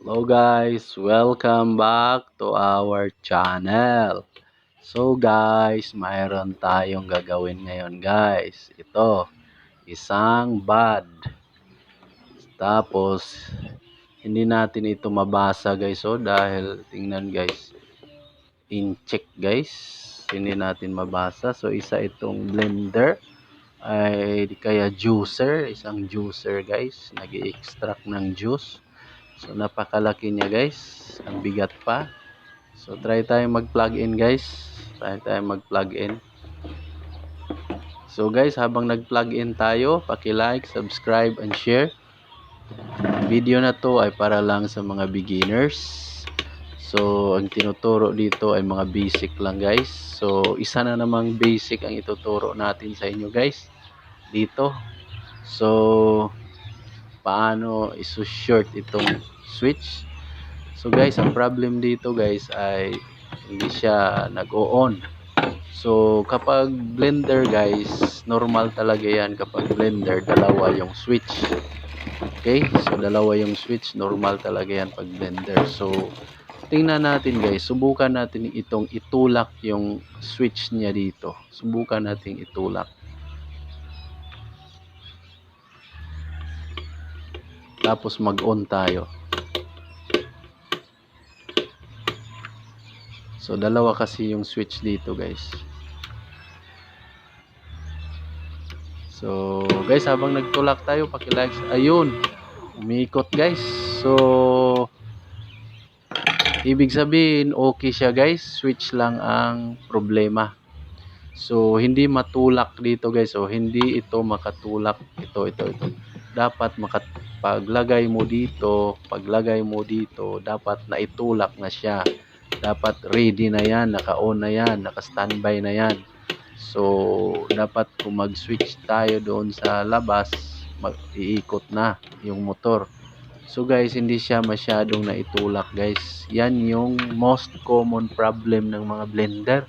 Hello guys, welcome back to our channel. So guys, mayroon tayong gagawin ngayon guys. Ito, isang bad. Tapos, hindi natin ito mabasa guys. So dahil, tingnan guys, in check guys. Hindi natin mabasa. So isa itong blender ay kaya juicer. Isang juicer guys. nag extract ng juice. So napakalaki niya guys. Ang bigat pa. So try tayo mag-plug in guys. Try tayo mag-plug in. So guys, habang nag-plug in tayo, paki-like, subscribe and share. Video na to ay para lang sa mga beginners. So ang tinuturo dito ay mga basic lang guys. So isa na namang basic ang ituturo natin sa inyo guys. Dito. So paano isu-short itong switch. So guys, ang problem dito guys ay hindi siya nag-o-on. So kapag blender guys, normal talaga yan kapag blender, dalawa yung switch. Okay? So dalawa yung switch, normal talaga yan pag blender. So tingnan natin guys, subukan natin itong itulak yung switch niya dito. Subukan natin itulak. Tapos mag-on tayo. So, dalawa kasi yung switch dito, guys. So, guys, habang nagtulak tayo, paki-like. Ayun, umiikot, guys. So, ibig sabihin, okay siya, guys. Switch lang ang problema. So, hindi matulak dito, guys. So, hindi ito makatulak. Ito, ito, ito. Dapat makat paglagay mo dito, paglagay mo dito, dapat naitulak na siya dapat ready na yan, naka-on na yan, naka-standby na yan. So, dapat kung mag-switch tayo doon sa labas, mag-iikot na yung motor. So guys, hindi siya masyadong naitulak guys. Yan yung most common problem ng mga blender.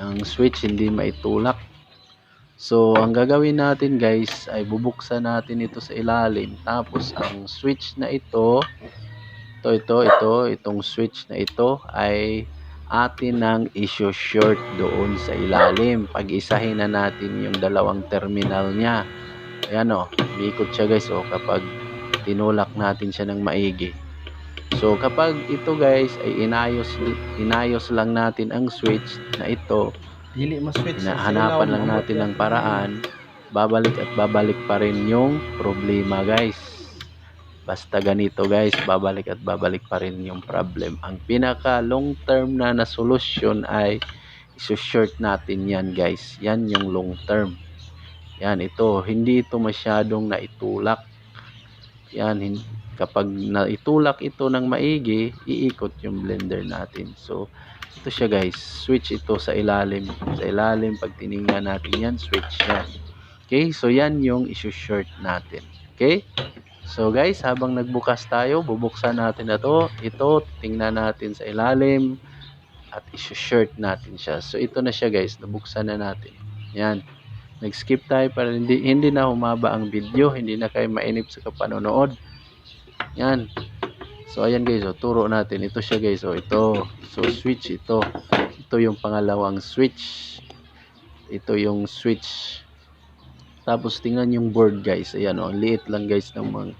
Ang switch hindi maitulak. So, ang gagawin natin guys ay bubuksan natin ito sa ilalim. Tapos, ang switch na ito ito, ito, ito, itong switch na ito ay atin nang issue short doon sa ilalim. Pag-isahin na natin yung dalawang terminal niya. Ayan o, oh, umiikot siya guys o oh, kapag tinulak natin siya ng maigi. So kapag ito guys ay inayos inayos lang natin ang switch na ito. Dili mo switch. Hanapan lang natin ng paraan. Babalik at babalik pa rin yung problema guys. Basta ganito guys, babalik at babalik pa rin yung problem. Ang pinaka long term na na solusyon ay isu-short natin yan guys. Yan yung long term. Yan ito, hindi ito masyadong naitulak. Yan, kapag naitulak ito ng maigi, iikot yung blender natin. So, ito siya guys, switch ito sa ilalim. Sa ilalim, pag tiningnan natin yan, switch yan. Okay, so yan yung isu-short natin. Okay? So guys, habang nagbukas tayo, bubuksan natin na to. Ito, tingnan natin sa ilalim at i-shirt natin siya. So ito na siya guys, nabuksan na natin. Yan. Nag-skip tayo para hindi, hindi na humaba ang video, hindi na kayo mainip sa kapanonood. Yan. So ayan guys, oh, turo natin. Ito siya guys, oh, ito. So switch ito. Ito yung pangalawang switch. Ito yung switch tapos tingnan yung board guys. Ayan oh, liit lang guys ng mga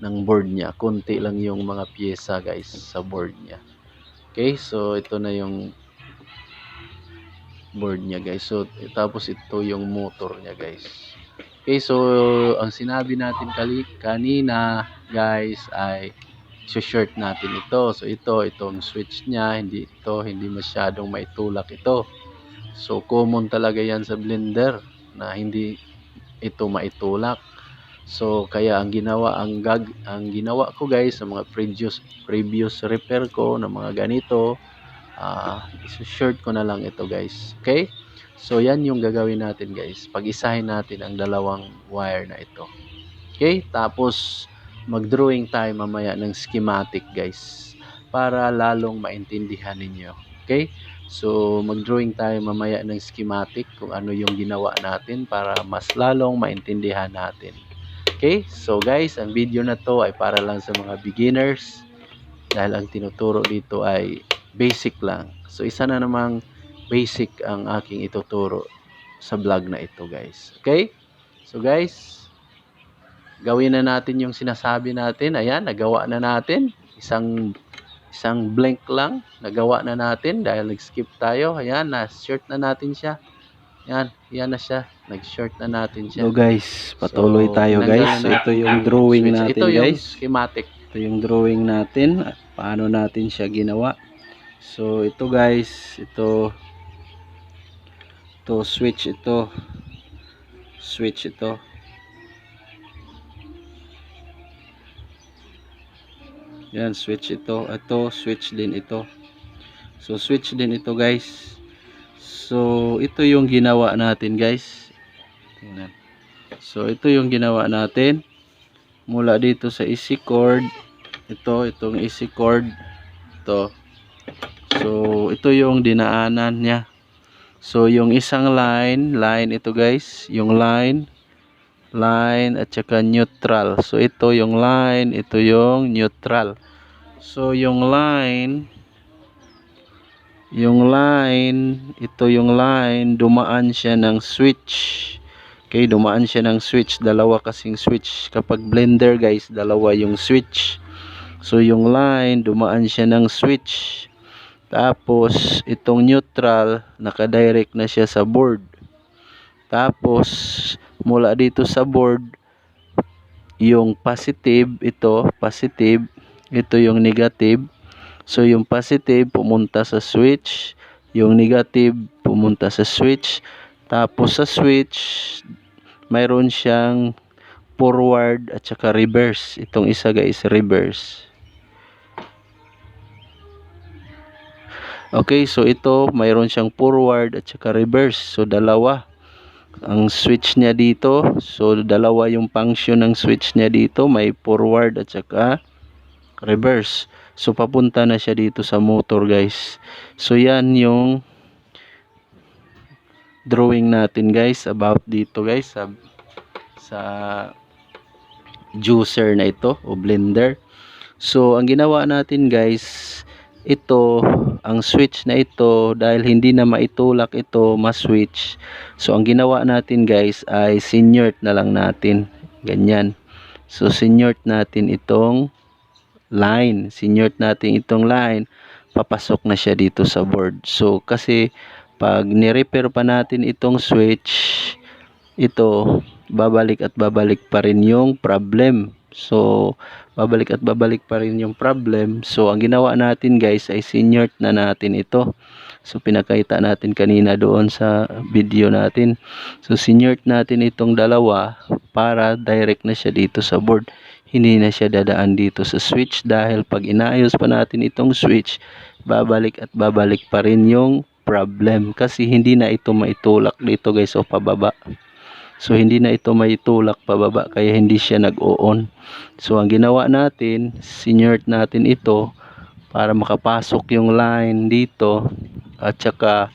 ng board niya. Konti lang yung mga piyesa guys sa board niya. Okay, so ito na yung board niya guys. So tapos ito yung motor niya guys. Okay, so ang sinabi natin kali kanina guys ay short natin ito. So ito, itong switch niya, hindi ito, hindi masyadong maitulak ito. So common talaga yan sa blender na hindi ito maitulak. So kaya ang ginawa ang gag ang ginawa ko guys sa mga previous previous repair ko ng mga ganito uh, short ko na lang ito guys. Okay? So yan yung gagawin natin guys. Pag-isahin natin ang dalawang wire na ito. Okay? Tapos mag-drawing tayo mamaya ng schematic guys para lalong maintindihan ninyo. Okay? So, mag-drawing tayo mamaya ng schematic kung ano yung ginawa natin para mas lalong maintindihan natin. Okay? So guys, ang video na to ay para lang sa mga beginners dahil ang tinuturo dito ay basic lang. So isa na namang basic ang aking ituturo sa vlog na ito guys. Okay? So guys, gawin na natin yung sinasabi natin. Ayan, nagawa na natin. Isang isang blank lang, nagawa na natin dahil nag-skip tayo. Ayan, na-short na natin siya. Ayan, yan na siya. Nag-short na natin siya. So guys, patuloy So, tayo guys. So ito yung drawing switch. natin Ito yung guys. schematic. Ito yung drawing natin. at Paano natin siya ginawa. So ito guys, ito ito switch ito. Switch ito. Yan, switch ito. Ito, switch din ito. So, switch din ito guys. So, ito yung ginawa natin guys. Tingnan. So, ito yung ginawa natin. Mula dito sa easy chord. Ito, itong easy chord. Ito. So, ito yung dinaanan niya. So, yung isang line, line ito guys. Yung line, line at saka neutral. So, ito yung line, ito yung neutral. So, yung line, yung line, ito yung line, dumaan siya ng switch. Okay, dumaan siya ng switch. Dalawa kasing switch. Kapag blender guys, dalawa yung switch. So, yung line, dumaan siya ng switch. Tapos, itong neutral, nakadirect na siya sa board. Tapos, mula dito sa board, yung positive, ito, positive, ito yung negative. So, yung positive, pumunta sa switch. Yung negative, pumunta sa switch. Tapos, sa switch, mayroon siyang forward at saka reverse. Itong isa guys, reverse. Okay, so ito, mayroon siyang forward at saka reverse. So, dalawa ang switch niya dito. So, dalawa yung function ng switch niya dito. May forward at saka reverse. So, papunta na siya dito sa motor, guys. So, yan yung drawing natin, guys, about dito, guys, sa, sa juicer na ito o blender. So, ang ginawa natin, guys, ito, ang switch na ito, dahil hindi na maitulak ito, ma-switch. So, ang ginawa natin guys ay sinyort na lang natin. Ganyan. So, sinyort natin itong line. Sinyort natin itong line. Papasok na siya dito sa board. So, kasi pag ni-repair pa natin itong switch, ito, babalik at babalik pa rin yung problem. So, babalik at babalik pa rin yung problem. So, ang ginawa natin guys ay sinyort na natin ito. So, pinakita natin kanina doon sa video natin. So, sinyort natin itong dalawa para direct na siya dito sa board. Hindi na siya dadaan dito sa switch dahil pag inaayos pa natin itong switch, babalik at babalik pa rin yung problem. Kasi hindi na ito maitulak dito guys o pababa. So hindi na ito may tulak pababa kaya hindi siya nag-o-on. So ang ginawa natin, sinyort natin ito para makapasok yung line dito at saka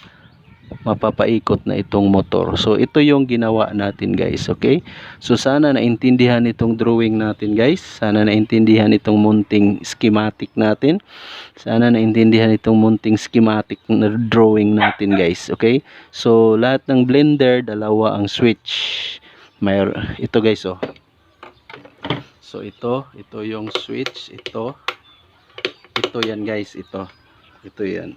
mapapaikot na itong motor. So ito yung ginawa natin guys, okay? So sana naintindihan itong drawing natin guys. Sana naintindihan itong munting schematic natin. Sana naintindihan itong munting schematic na drawing natin guys, okay? So lahat ng blender, dalawa ang switch. May ito guys oh. So ito, ito yung switch, ito. Ito yan guys, ito. Ito yan.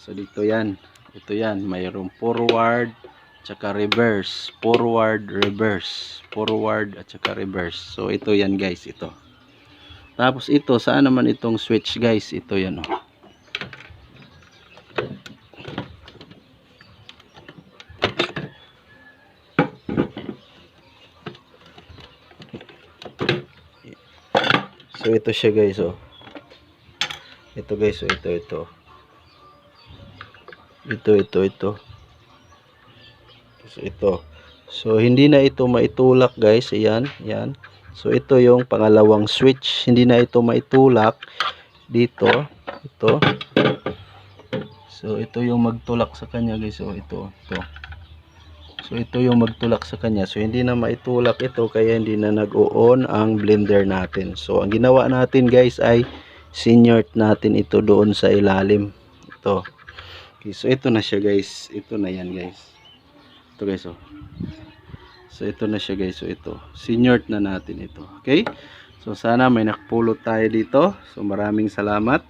So dito yan. Ito yan, mayroong forward tsaka reverse, forward, reverse, forward at saka reverse. So ito yan guys, ito. Tapos ito, saan naman itong switch guys? Ito yan oh. So ito siya guys oh. Ito guys oh, ito ito. Ito ito ito. So ito. So hindi na ito maitulak guys, ayan, yan. So ito yung pangalawang switch, hindi na ito maitulak dito, ito. So ito yung magtulak sa kanya guys, oh ito, ito. So ito yung magtulak sa kanya. So hindi na maitulak ito kaya hindi na nag-o-on ang blender natin. So ang ginawa natin guys ay senior natin ito doon sa ilalim. Ito. Okay, so ito na siya guys. Ito na yan guys. Ito guys oh. So ito na siya guys. So ito. Senior na natin ito. Okay? So sana may nakpulot tayo dito. So maraming salamat.